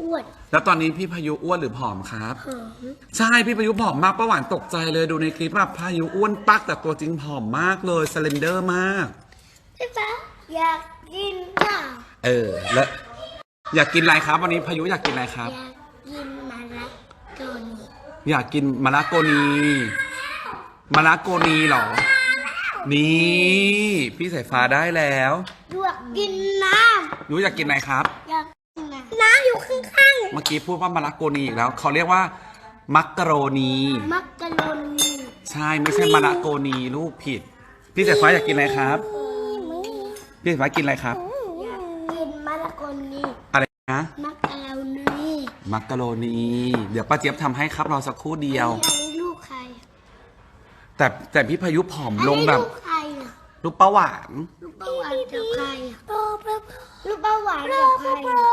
อ้วนแล้วตอนนี้พี่พายุอ้วนหรือผอมครับหอมใช่พี่พายุผอมมากป้าหวานตกใจเลยดูในคลิปแบบพายุอ้วนปักแต่ตัวจริงผอมมากเลยสเลนเดอร์มาก พี่ฟ้าอยากกินข้าวเออแล้วอยากกินอะไรครับ วันนี้พายุอยากกินอะไรครับ อยากกินมะระกอนีอยากกินมะระโกนีมะระโกนีเหรอ นี่ พี่สายฟ้าได้แล้ว อยากกินน้รู้อยากกินอะไรครับำอยากกินน้ำน้ำอยู่ข้าง เมื่อกี้พูดว่ามะระโกนีอีกแล้ว เขาเรียกว่ามักกะโรนีๆมักกะโรนีใช่ไม่ใช่มะระโกนีลูกผิด พี่สายฟ้าอยากกินอะไรครับ พี่สายฟ้ากินอะไรครับ อยากกินมะละกอนีอะไรนะมักกะโรนีมักกะโรนี เดี๋ยวป้าเจี๊ยบทำให้ครับรอสักครู่เดียว อันนี้ลูกใครแต่แต่พี่พายุผอมลงแบบ อันนี้ลูกใครอะลูกป้าหวาน ลูกเบาหวานกับใครอะลูกเบาหวานกับใครอะ